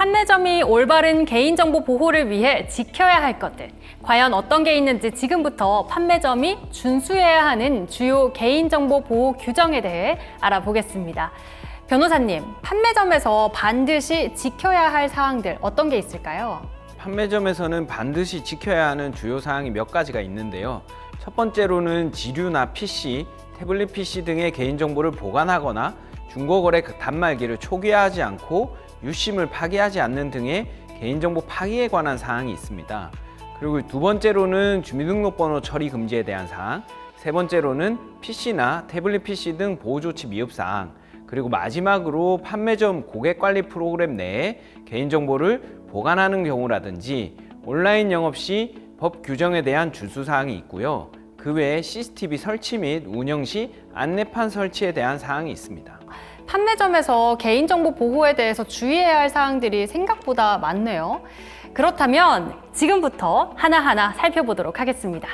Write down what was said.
판매점이 올바른 개인정보 보호를 위해 지켜야 할 것들. 과연 어떤 게 있는지 지금부터 판매점이 준수해야 하는 주요 개인정보 보호 규정에 대해 알아보겠습니다. 변호사님, 판매점에서 반드시 지켜야 할 사항들 어떤 게 있을까요? 판매점에서는 반드시 지켜야 하는 주요 사항이 몇 가지가 있는데요. 첫 번째로는 지류나 PC, 태블릿 PC 등의 개인정보를 보관하거나 중고거래 그 단말기를 초기화하지 않고 유심을 파기하지 않는 등의 개인정보 파기에 관한 사항이 있습니다. 그리고 두 번째로는 주민등록번호 처리 금지에 대한 사항, 세 번째로는 PC나 태블릿 PC 등 보호조치 미흡 사항, 그리고 마지막으로 판매점 고객관리 프로그램 내에 개인정보를 보관하는 경우라든지 온라인 영업 시 법 규정에 대한 준수 사항이 있고요. 그 외에 CCTV 설치 및 운영 시 안내판 설치에 대한 사항이 있습니다. 판매점에서 개인정보 보호에 대해서 주의해야 할 사항들이 생각보다 많네요. 그렇다면 지금부터 하나하나 살펴보도록 하겠습니다.